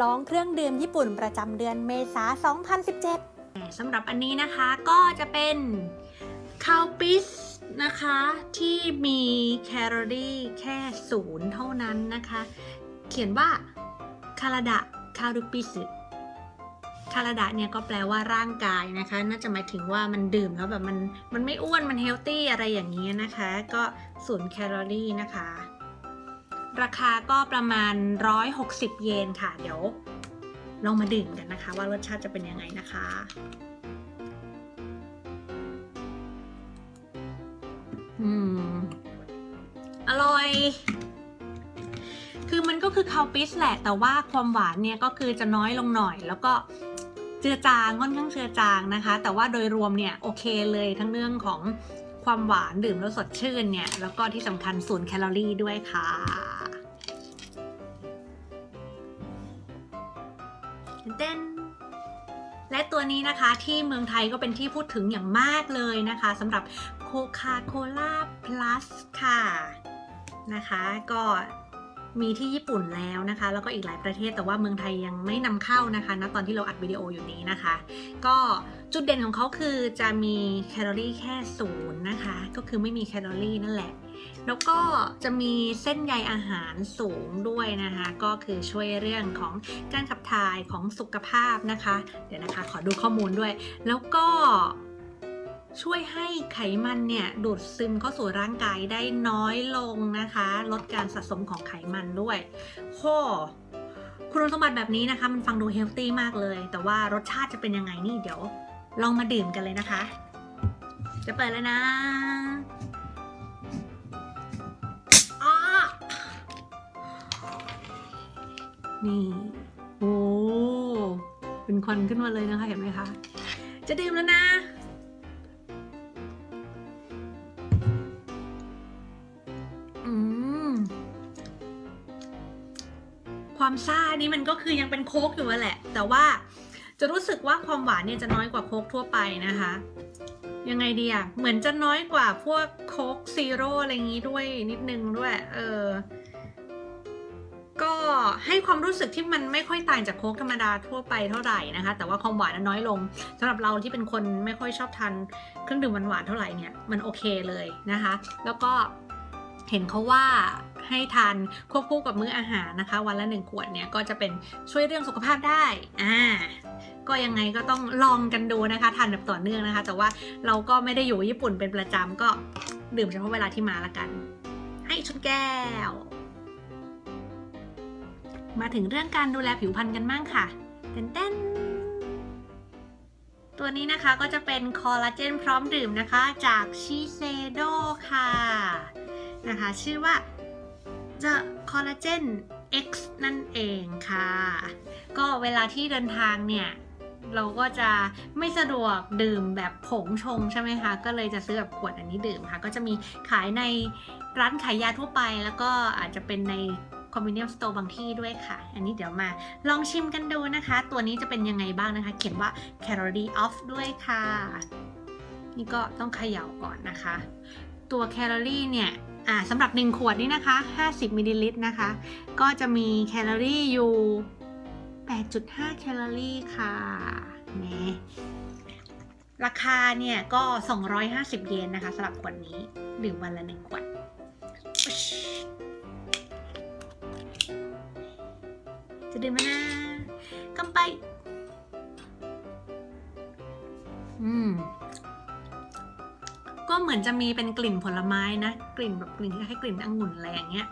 ร้องเครื่องดื่มญี่ปุ่นประจำเดือนเมษา 2017 สำหรับอันนี้นะคะก็จะเป็นข้าวปิสนะคะ ที่มีแคลอรี่แค่ศูนย์เท่านั้นนะคะ เขียนว่าคาราดะคารุปิสคาราดะเนี่ยก็แปลว่าร่างกายนะคะ น่าจะหมายถึงว่ามันดื่มแล้วแบบมันมันไม่อ้วนมันเฮลตี้อะไรอย่างนี้นะคะ ก็ศูนย์แคลอรี่นะคะ ราคาก็ประมาณ 160 เยนค่ะ เดี๋ยวลองมาดื่มกันนะคะ ว่ารสชาติจะเป็นยังไงนะคะ อืม อร่อย คือมันก็คือคาปิสแหละ แต่ว่าความหวานเนี่ยก็คือจะน้อยลงหน่อย แล้วก็เจือจางค่อนข้างเจือจางนะคะ แต่ว่าโดยรวมเนี่ยโอเคเลยทั้งเรื่องของความหวานดื่มแล้วสดชื่นเนี่ย แล้วก็ที่สำคัญศูนย์แคลอรี่ด้วยค่ะ เต้นและตัวนี้นะคะที่เมืองไทยก็เป็นที่พูดถึงอย่างมากเลยนะคะสำหรับโคคาโคล่าพลัสค่ะนะคะ ก็ มีที่ญี่ปุ่นแล้วนะคะ แล้วก็อีกหลายประเทศแต่ว่าเมืองไทยยังไม่นำเข้านะคะณตอนที่เราอัดวิดีโออยู่นี้นะคะ ก็จุดเด่นของเขาคือจะมีแคลอรี่แค่ศูนย์นะคะ ก็คือไม่มีแคลอรี่นั่นแหละ แล้วก็จะมีเส้นใยอาหารสูงด้วยนะคะ ก็คือช่วยเรื่องของการขับถ่ายของสุขภาพนะคะ เดี๋ยวนะคะ ขอดูข้อมูลด้วย แล้วก็ ช่วยให้ไขมันเนี่ยดูดซึมเข้าสู่ร่างกายได้น้อยลงนะคะ ลดการสะสมของไขมันด้วยโหคุณสมบัติแบบนี้นะคะ มันฟังดูเฮลตี้มากเลย แต่ว่ารสชาติจะเป็นยังไงนี่เดี๋ยว ลองมาดื่มกันเลยนะคะ จะเปิดแล้วนะนี่โอ้เป็นควันขึ้นมาเลยนะคะ เห็นไหมคะ จะดื่มแล้วนะ ความซ่านี่มันก็คือยังเป็นโค้กอยู่แหละ แต่ว่าจะรู้สึกว่าความหวานเนี่ยจะน้อยกว่าโค้กทั่วไปนะคะ ยังไงดีอะเหมือนจะน้อยกว่าพวกโค้กซีโร่อะไรอย่างงี้ด้วยนิดนึงด้วย เออ ก็ให้ความรู้สึกที่มันไม่ค่อยต่างจากโค้กธรรมดาทั่วไปเท่าไหร่นะคะ แต่ว่าความหวานน้อยลงสำหรับเราที่เป็นคนไม่ค่อยชอบทานเครื่องดื่มหวานๆเท่าไหร่เนี่ย มันโอเคเลยนะคะ แล้วก็เห็นเขาว่า ให้ทานควบคู่กับมื้ออาหารนะคะ วันละหนึ่งขวดเนี่ยก็จะเป็นช่วยเรื่องสุขภาพได้อ่าก็ยังไงก็ต้องลองกันดูนะคะทานแบบต่อเนื่องนะคะ แต่ว่าเราก็ไม่ได้อยู่ญี่ปุ่นเป็นประจำก็ดื่มเฉพาะเวลาที่มาละกัน ให้ชุนแก้ว มาถึงเรื่องการดูแลผิวพรรณกันบ้างค่ะเต้นเต้นตัวนี้นะคะก็จะเป็นคอลลาเจนพร้อมดื่มนะคะจากชิเซโดค่ะนะคะ ชื่อว่า The Collagen X นั่นเองค่ะ ก็เวลาที่เดินทางเนี่ย เราก็จะไม่สะดวกดื่มแบบผงชงใช่ไหมคะ ก็เลยจะซื้อแบบขวดอันนี้ดื่มค่ะ ก็จะมีขายในร้านขายยาทั่วไป แล้วก็อาจจะเป็นใน convenience store บางที่ด้วยค่ะ อันนี้เดี๋ยวมาลองชิมกันดูนะคะ ตัวนี้จะเป็นยังไงบ้างนะคะ เขียนว่า calorie off ด้วยค่ะ นี่ก็ต้องเขย่าก่อนนะคะ ตัวแคลอรี่เนี่ย อ่าสำหรับ 1 ขวดนี้นะคะ 50มิลลิลิตรนะคะ ก็จะมีแคลอรี่อยู่ 8.5 แคลอรี่ค่ะแหมราคาเนี่ยก็ 250 เยนนะคะสำหรับขวดนี้ ดื่มวันละ1ขวด จะดื่มแล้วนะกำไป อืม เหมือนจะมีเป็นกลิ่นผลไม้นะ กลิ่นแบบกลิ่นคล้กลิ่นองุ่นอะไรอย่างเงี้ย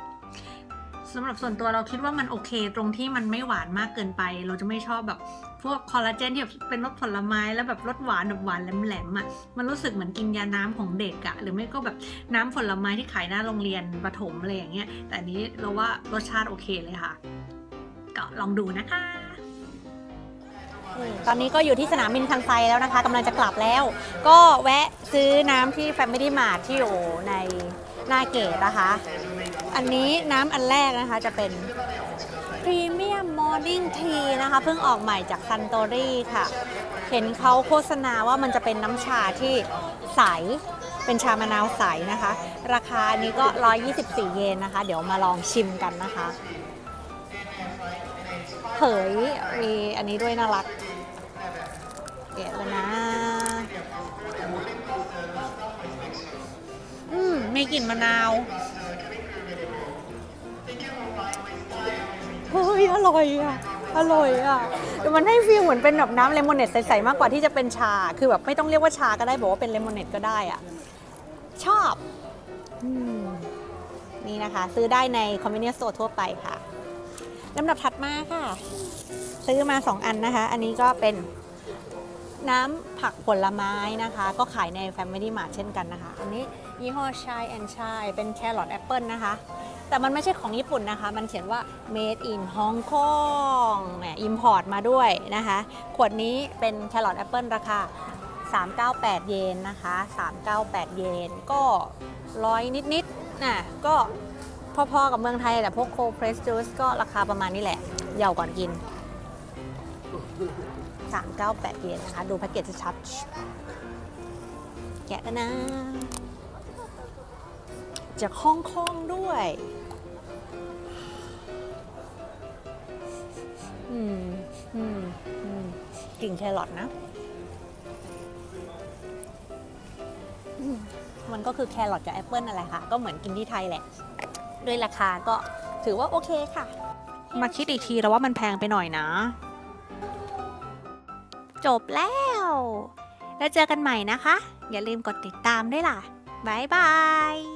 สำหรับส่วนตัวเราคิดว่ามันโอเค ตรงที่มันไม่หวานมากเกินไป เราจะไม่ชอบแบบพวกคอลลาเจนที่แบบเป็นรสผลไม้แล้วแบบรสหวานแบบหวานแหลมๆอะมันรู้สึกเหมือนกินยาน้ำของเด็กอะ่ะหรือไม่ก็แบบน้ำผลไม้ที่ขายหน้าโรงเรียนประถมอะไรอย่างเงี้ยแต่นี้เราว่ารสชาติโอเคเลยค่ะ ก็ลองดูนะคะ ตอนนี้ก็อยู่ที่สนามบินคันไซแล้วนะคะกำลังจะกลับแล้ว ก็แวะซื้อน้ำที่ Family Mart ที่อยู่ในหน้าเกตนะคะ อันนี้น้ำอันแรกนะคะจะเป็น Premium Morning Tea นะคะ เพิ่งออกใหม่จาก Suntory ค่ะ เห็นเขาโฆษณาว่ามันจะเป็นน้ำชาที่ใสเป็นชามะนาวใสนะคะ ราคานี้ก็ 124 เยนนะคะ เดี๋ยวมาลองชิมกันนะคะเผยมีอันนี้ด้วยน่ารัก เก็บแล้วนะ อืมมีกลิ่นมะนาวเฮ้ยอร่อยอะ อร่อยอะแต่มันให้ฟีลเหมือนเป็นแบบน้ำเลมอนเนดใสๆมากกว่าที่จะเป็นชา คือแบบไม่ต้องเรียกว่าชาก็ได้บอกว่าเป็นเลมอนเนดก็ได้อะ ชอบอมนี่นะคะ ซื้อได้ในคอมมิวนิสต์โซทั่วไปค่ะลำดับถัดมาค่ะ ซื้อมา 2 อันนะคะ อันนี้ก็เป็น น้ำผักผลไม้นะคะ ก็ขายใน Family Mart เช่นกันนะคะ อันนี้ยี่ห้อชายแอนชายเป็นแครอทแอปเปิลนะคะ แต่มันไม่ใช่ของญี่ปุ่นนะคะ มันเขียนว่า made in Hong Kong แหม import มาด้วยนะคะ ขวดนี้เป็นแครอทแอปเปิลราคา398 เยนนะคะ 398 เยนก็ร้อยนิดๆนะก็พอๆกับเมืองไทยแหละพวกโคเพรสจูสก็ราคาประมาณนี้แหละ เยาก่อนกิน 398 เยนนะคะ ดูแพ็กเกจชัดแกะแล้วนะจากฮ่องกงด้วย อืม อืม อืมกลิ่นแครอทนะมมันก็คือแครอทกับแอปเปิลอะไรค่ะก็เหมือนกินที่ไทยแหละ ด้วยราคาก็ถือว่าโอเคค่ะ มาคิดอีกทีแล้วว่ามันแพงไปหน่อยนะ จบแล้ว แล้วเจอกันใหม่นะคะ อย่าลืมกดติดตามด้วยล่ะ บ๊ายบาย